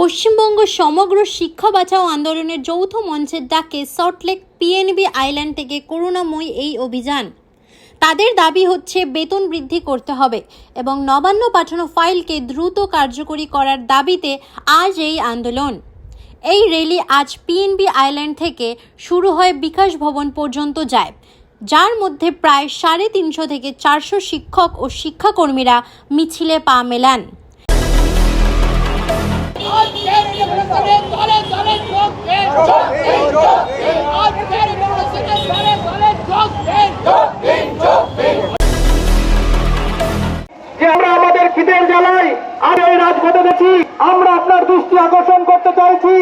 পশ্চিমবঙ্গ সমগ্র শিক্ষা বাঁচাও আন্দোলনের যৌথ মঞ্চের ডাকে সল্টলেক পিএনবি আইল্যান্ড থেকে করুণাময়ী এই অভিযান। তাদের দাবি হচ্ছে বেতন বৃদ্ধি করতে হবে এবং নবান্ন পাঠানো ফাইলকে দ্রুত কার্যকরী করার দাবিতে আজ এই আন্দোলন। এই র্যালি আজ পিএনবি আইল্যান্ড থেকে শুরু হয় বিকাশ ভবন পর্যন্ত যায়, যার মধ্যে প্রায় সাড়ে তিনশো থেকে চারশো শিক্ষক ও শিক্ষাকর্মীরা মিছিলে পা মেলান। আমরা আমাদের খিদের জ্বালাই আর এই রাজপথে গেছি আমরা আপনার দৃষ্টি আকর্ষণ করতে চাইছি।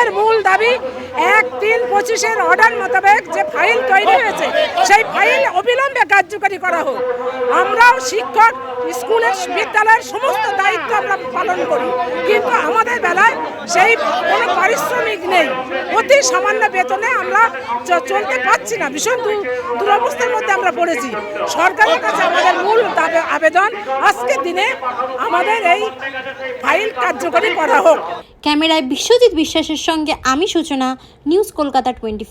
আমাদের মূল দাবি এক তিন পঁচিশের অর্ডার মোতাবেক যে ফাইল তৈরি হয়েছে, সেই ফাইল অবিলম্বে কার্যকরী করা হোক। আমরাও শিক্ষক, স্কুলের, বিদ্যালয়ের সমস্ত দায়িত্ব আমরা পালন করি। কিন্তু আমাদের বেলায় সেই কোনো পারিশ্রমিক নেই। অতি সামান্য বেতনে আমরা চলতে পারছি না। ভীষণ দুরবস্থার মধ্যে আমরা পড়েছি। সরকারের কাছে আমাদের মূল আবেদন, আজকের দিনে আমাদের এই ফাইল কার্যকরী করা হোক। ক্যামেরায় বিশ্বজিৎ বিশ্বাসের সঙ্গে আমি সূচনা, নিউজ কলকাতা টোয়েন্টি